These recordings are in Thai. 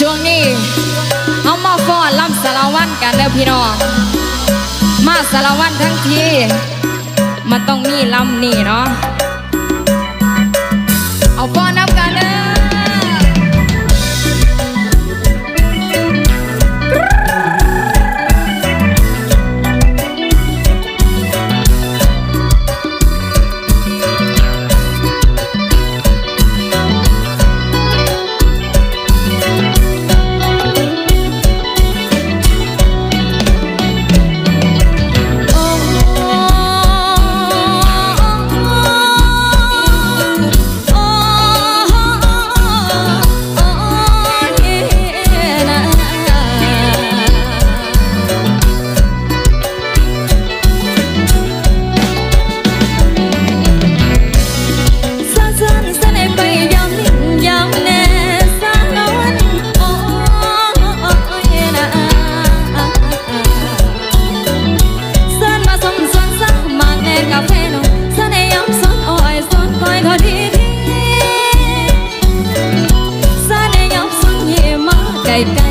ช่วงนี้เอามาฟ้อนลำสารวันกันเด้อพี่น้อง มาสารวันทั้งทีมันต้องมีลำนี่เนาะ เอาฟ้อนนะ y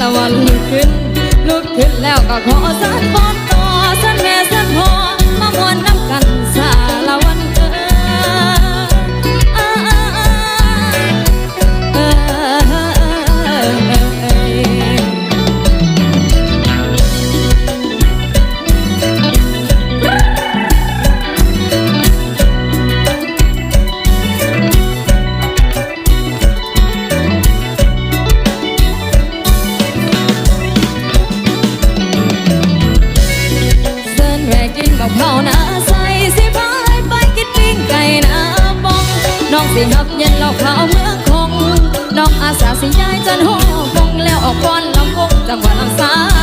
ละวันลุกขึ้น ลุกขึ้นแล้วก็ขอสันบอนต่อสันแม่สันพอมามวนน้ำกันสาละวัน สิกับเย็นเราขาวเมืองคงน้องอาสาสิยายจันหงคงแล้วออกก้อนลำวงจังหวัดลำซา